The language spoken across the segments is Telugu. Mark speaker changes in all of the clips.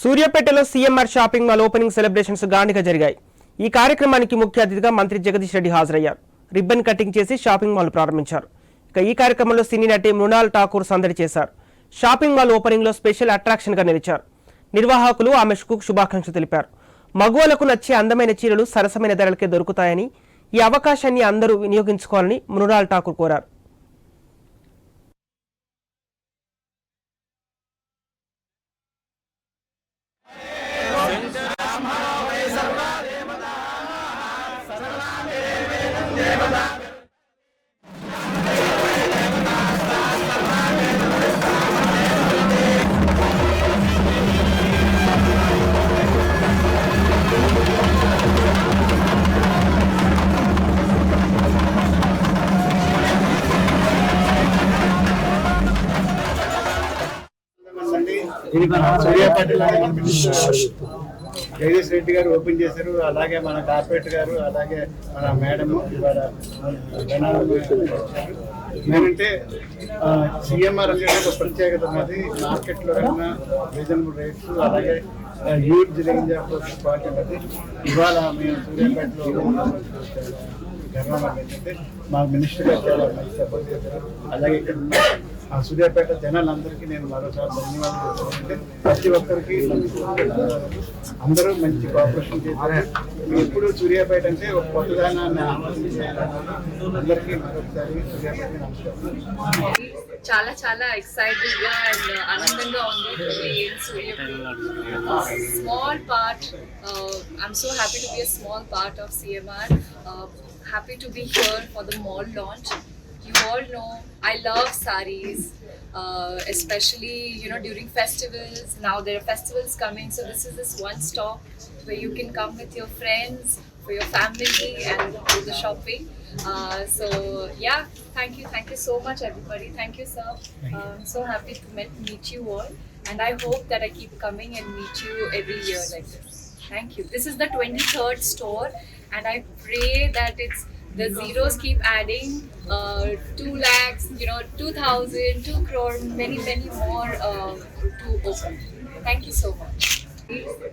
Speaker 1: సూర్యాపేటలో CMR shopping mall opening celebrations గాండిగా జరిగాయి. ఈ కార్యక్రమానికి ముఖ్య అతిథిగా మంత్రి జగదీష్ రెడ్డి హాజరయ్యారు. రిబ్బన్ కటింగ్ చేసి షాపింగ్ మాల్ ప్రారంభించారు. ఇక ఈ కార్యక్రమంలో సినీ నటి మృణాల్ ఠాకూర్ సందడి చేశారు. షాపింగ్ మాల్ ఓపెనింగ్లో స్పెషల్ అట్రాక్షన్గా నిలిచారు. నిర్వాహకులు ఆమెకు శుభాకాంక్షలు తెలిపారు. మగువలకు నచ్చే అందమైన చీరలు సరసమైన ధరలకే దొరుకుతాయని ఈ అవకాశాన్ని అందరూ వినియోగించుకోవాలని మృణాల్ ఠాకూర్ కోరారు.
Speaker 2: Suriya Patil జగదీష్ రెడ్డి గారు ఓపెన్ చేశారు. అలాగే మన కార్పొరేట్ గారు అలాగే మన మేడం ఏంటంటే సిఎంఆర్ అనేది ఒక ప్రత్యేకత ఉన్నది మార్కెట్లో కన్నా రీజనబుల్ రేట్స్ అలాగే హ్యూజ్ రేంజ్ ఆఫ్ క్వాలిటీ అనేది ఇవాళ మేము సూర్యాపేటలో గర్వం ఏంటంటే మా మినిస్టర్ గారు చాలా మంచి సపోర్ట్ చేశారు. అలాగే ఇక్కడ ఉన్న ఆ సూర్యాపేట జనాలందరికీ నేను మరోసారి ధన్యవాదాలు చెప్తున్నానంటే ప్రతి ఒక్కరికి అందరూ మంచి కోఆపరేషన్ చేశారు. ఎప్పుడు సూర్యాపేట అంటే ఒక కొత్తదనాన్ని ఆహ్వానించారు అందరికీ మరొకసారి సూర్యాపేట నమస్కారం.
Speaker 3: చాలా చాలా ఎక్సైటెడ్గా అండ్ ఆనందంగా ఉంది. Small part I'm so happy to be a small part of CMR happy to be here for the mall launch you all know I love saris, uh, especially you know during festivals. Now there are festivals coming, so this is this one stop where you can come with your friends, for your family, and do the shopping. Uh, so yeah, thank you, thank you so much, everybody. Thank you, sir. Uh, I'm so happy to meet, meet you all, and I hope that I keep coming and meet you every year like this. Thank you. This is the 23rd store, and I pray that it's the zeros keep adding. Uh, two lakhs, you know, two thousand, two crore, many, many more uh, to open. Thank you so much.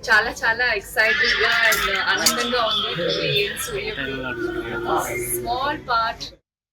Speaker 3: చాలా చాలా ఎక్సైటెడ్ గా అండ్ ఆనందంగా ఉంది స్మాల్ పార్ట్